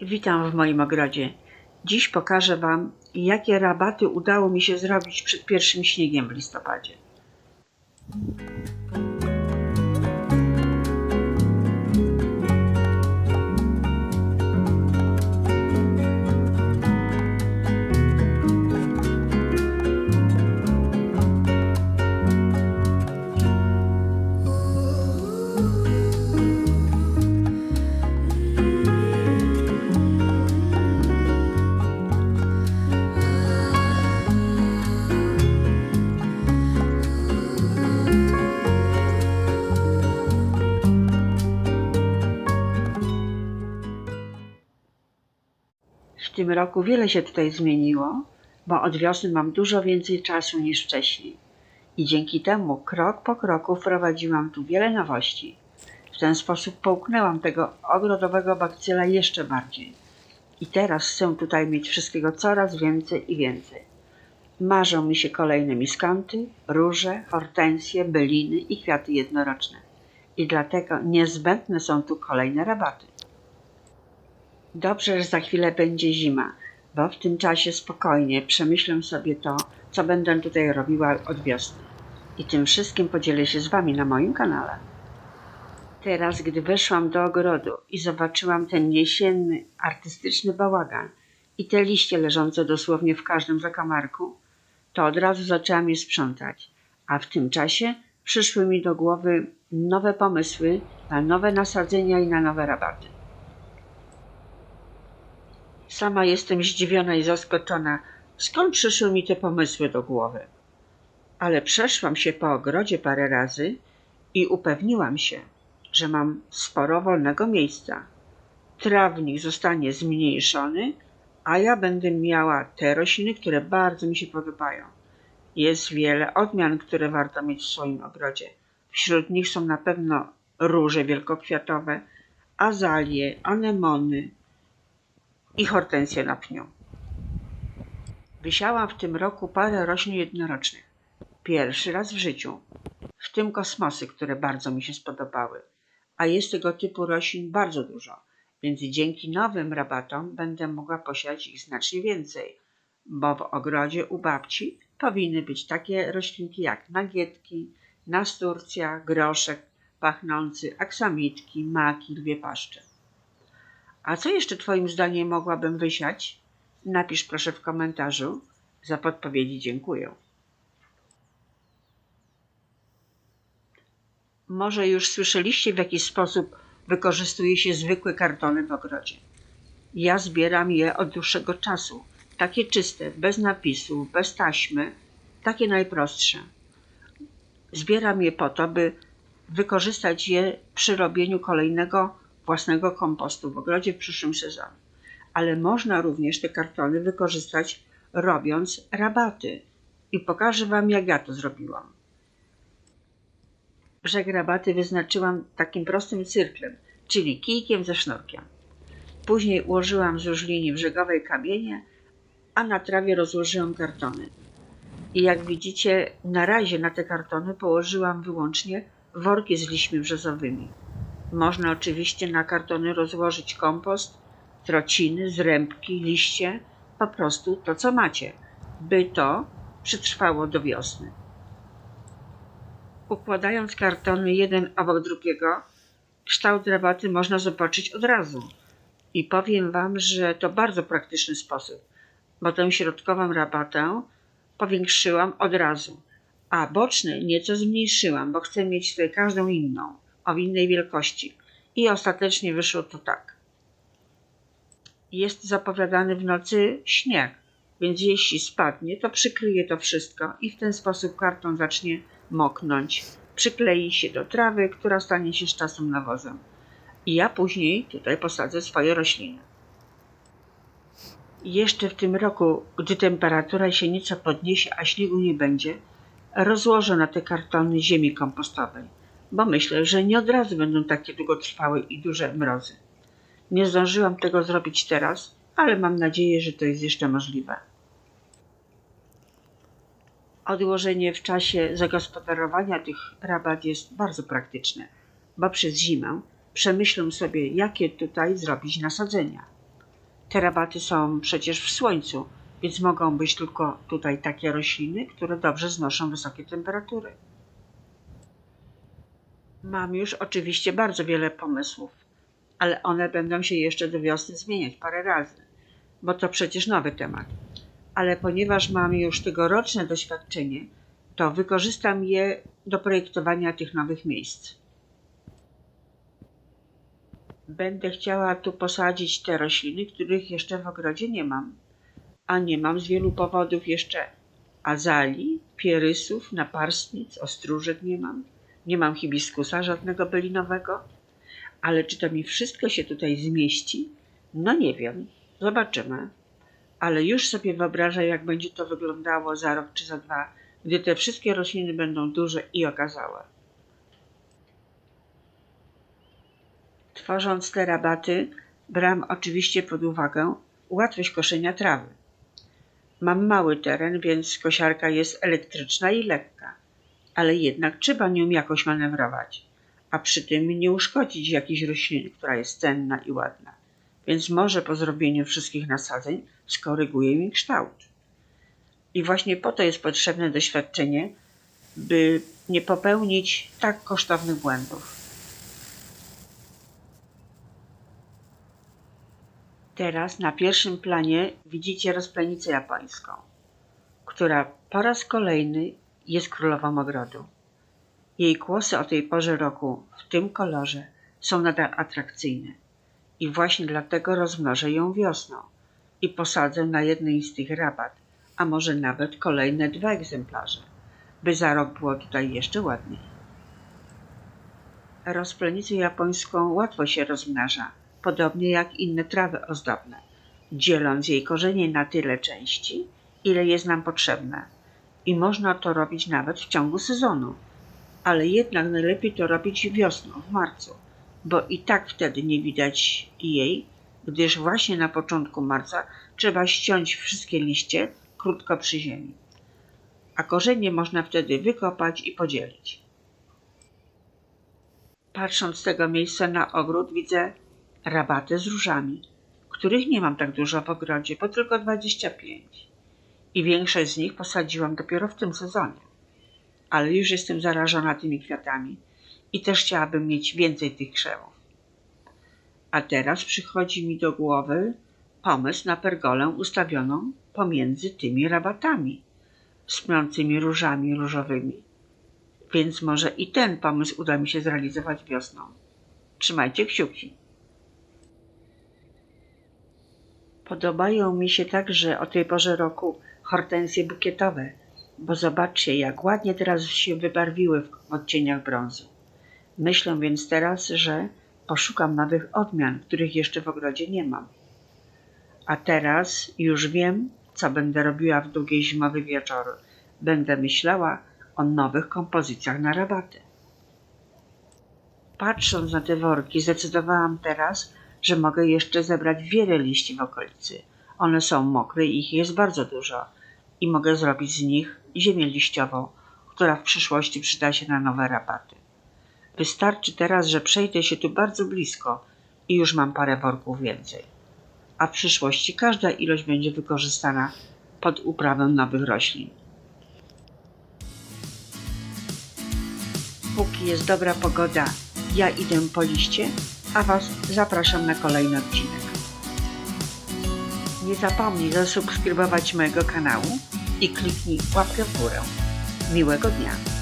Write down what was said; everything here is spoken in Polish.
Witam w moim ogrodzie. Dziś pokażę Wam, jakie rabaty udało mi się zrobić przed pierwszym śniegiem w listopadzie. Tym roku wiele się tutaj zmieniło, bo od wiosny mam dużo więcej czasu niż wcześniej. I dzięki temu krok po kroku wprowadziłam tu wiele nowości. W ten sposób połknęłam tego ogrodowego bakcyla jeszcze bardziej. I teraz chcę tutaj mieć wszystkiego coraz więcej i więcej. Marzą mi się kolejne miskanty, róże, hortensje, byliny i kwiaty jednoroczne. I dlatego niezbędne są tu kolejne rabaty. Dobrze, że za chwilę będzie zima, bo w tym czasie spokojnie przemyślę sobie to, co będę tutaj robiła od wiosny. I tym wszystkim podzielę się z Wami na moim kanale. Teraz, gdy weszłam do ogrodu i zobaczyłam ten jesienny, artystyczny bałagan i te liście leżące dosłownie w każdym zakamarku, to od razu zaczęłam je sprzątać, a w tym czasie przyszły mi do głowy nowe pomysły na nowe nasadzenia i na nowe rabaty. Sama jestem zdziwiona i zaskoczona, skąd przyszły mi te pomysły do głowy. Ale przeszłam się po ogrodzie parę razy i upewniłam się, że mam sporo wolnego miejsca. Trawnik zostanie zmniejszony, a ja będę miała te rośliny, które bardzo mi się podobają. Jest wiele odmian, które warto mieć w swoim ogrodzie. Wśród nich są na pewno róże wielkokwiatowe, azalie, anemony, i hortensje na pniu. Wysiałam w tym roku parę roślin jednorocznych. Pierwszy raz w życiu. W tym kosmosy, które bardzo mi się spodobały. A jest tego typu roślin bardzo dużo, więc dzięki nowym rabatom będę mogła posiadać ich znacznie więcej, bo w ogrodzie u babci powinny być takie roślinki jak nagietki, nasturcja, groszek pachnący, aksamitki, maki, lwie paszcze. A co jeszcze Twoim zdaniem mogłabym wysiać? Napisz proszę w komentarzu. Za podpowiedzi dziękuję. Może już słyszeliście, w jaki sposób wykorzystuje się zwykłe kartony w ogrodzie. Ja zbieram je od dłuższego czasu. Takie czyste, bez napisów, bez taśmy, takie najprostsze. Zbieram je po to, by wykorzystać je przy robieniu kolejnego własnego kompostu w ogrodzie w przyszłym sezonie. Ale można również te kartony wykorzystać robiąc rabaty. I pokażę Wam, jak ja to zrobiłam. Brzeg rabaty wyznaczyłam takim prostym cyrklem, czyli kijkiem ze sznurkiem. Później ułożyłam wzdłuż linii brzegowej kamienie, a na trawie rozłożyłam kartony. I jak widzicie, na razie na te kartony położyłam wyłącznie worki z liśćmi brzozowymi. Można oczywiście na kartony rozłożyć kompost, trociny, zrębki, liście, po prostu to, co macie, by to przetrwało do wiosny. Układając kartony jeden obok drugiego, kształt rabaty można zobaczyć od razu. I powiem Wam, że to bardzo praktyczny sposób, bo tę środkową rabatę powiększyłam od razu, a boczne nieco zmniejszyłam, bo chcę mieć tutaj każdą inną o innej wielkości. I ostatecznie wyszło to tak. Jest zapowiadany w nocy śnieg, więc jeśli spadnie, to przykryje to wszystko i w ten sposób karton zacznie moknąć. Przyklei się do trawy, która stanie się z czasem nawozem. I ja później tutaj posadzę swoje rośliny. Jeszcze w tym roku, gdy temperatura się nieco podniesie, a śniegu nie będzie, rozłożę na te kartony ziemi kompostowej bo myślę, że nie od razu będą takie długotrwałe i duże mrozy. Nie zdążyłam tego zrobić teraz, ale mam nadzieję, że to jest jeszcze możliwe. Odłożenie w czasie zagospodarowania tych rabat jest bardzo praktyczne, bo przez zimę przemyślę sobie, jakie tutaj zrobić nasadzenia. Te rabaty są przecież w słońcu, więc mogą być tylko tutaj takie rośliny, które dobrze znoszą wysokie temperatury. Mam już oczywiście bardzo wiele pomysłów, ale one będą się jeszcze do wiosny zmieniać parę razy, bo to przecież nowy temat. Ale ponieważ mam już tegoroczne doświadczenie, to wykorzystam je do projektowania tych nowych miejsc. Będę chciała tu posadzić te rośliny, których jeszcze w ogrodzie nie mam, a nie mam z wielu powodów jeszcze azalii, pierysów, naparstnic, ostróżek nie mam, nie mam hibiskusa żadnego bylinowego, ale czy to mi wszystko się tutaj zmieści? No nie wiem, zobaczymy. Ale już sobie wyobrażam, jak będzie to wyglądało za rok czy za dwa, gdy te wszystkie rośliny będą duże i okazałe. Tworząc te rabaty, brałam oczywiście pod uwagę łatwość koszenia trawy. Mam mały teren, więc kosiarka jest elektryczna i lekka, ale jednak trzeba nią jakoś manewrować, a przy tym nie uszkodzić jakiejś rośliny, która jest cenna i ładna, więc może po zrobieniu wszystkich nasadzeń skoryguje mi kształt. I właśnie po to jest potrzebne doświadczenie, by nie popełnić tak kosztownych błędów. Teraz na pierwszym planie widzicie rozplenicę japońską, która po raz kolejny jest królową ogrodu. Jej kłosy o tej porze roku w tym kolorze są nadal atrakcyjne i właśnie dlatego rozmnożę ją wiosną i posadzę na jednej z tych rabat, a może nawet kolejne dwa egzemplarze, by za rok było tutaj jeszcze ładniej. Rozplenicę japońską łatwo się rozmnaża, podobnie jak inne trawy ozdobne, dzieląc jej korzenie na tyle części, ile jest nam potrzebne. I można to robić nawet w ciągu sezonu, ale jednak najlepiej to robić wiosną, w marcu, bo i tak wtedy nie widać jej, gdyż właśnie na początku marca trzeba ściąć wszystkie liście krótko przy ziemi, a korzenie można wtedy wykopać i podzielić. Patrząc z tego miejsca na ogród, widzę rabaty z różami, których nie mam tak dużo w ogrodzie, bo tylko 25. I większość z nich posadziłam dopiero w tym sezonie. Ale już jestem zarażona tymi kwiatami i też chciałabym mieć więcej tych krzewów. A teraz przychodzi mi do głowy pomysł na pergolę ustawioną pomiędzy tymi rabatami z pnącymi różami różowymi. Więc może i ten pomysł uda mi się zrealizować wiosną. Trzymajcie kciuki. Podobają mi się także o tej porze roku hortensje bukietowe, bo zobaczcie, jak ładnie teraz się wybarwiły w odcieniach brązu. Myślę więc teraz, że poszukam nowych odmian, których jeszcze w ogrodzie nie mam. A teraz już wiem, co będę robiła w długiej zimowy wieczór. Będę myślała o nowych kompozycjach na rabaty. Patrząc na te worki, zdecydowałam teraz, że mogę jeszcze zebrać wiele liści w okolicy. One są mokre i ich jest bardzo dużo i mogę zrobić z nich ziemię liściową, która w przyszłości przyda się na nowe rabaty. Wystarczy teraz, że przejdę się tu bardzo blisko i już mam parę worków więcej. A w przyszłości każda ilość będzie wykorzystana pod uprawę nowych roślin. Póki jest dobra pogoda, ja idę po liście, a Was zapraszam na kolejny odcinek. Nie zapomnij zasubskrybować mojego kanału i kliknij łapkę w górę. Miłego dnia!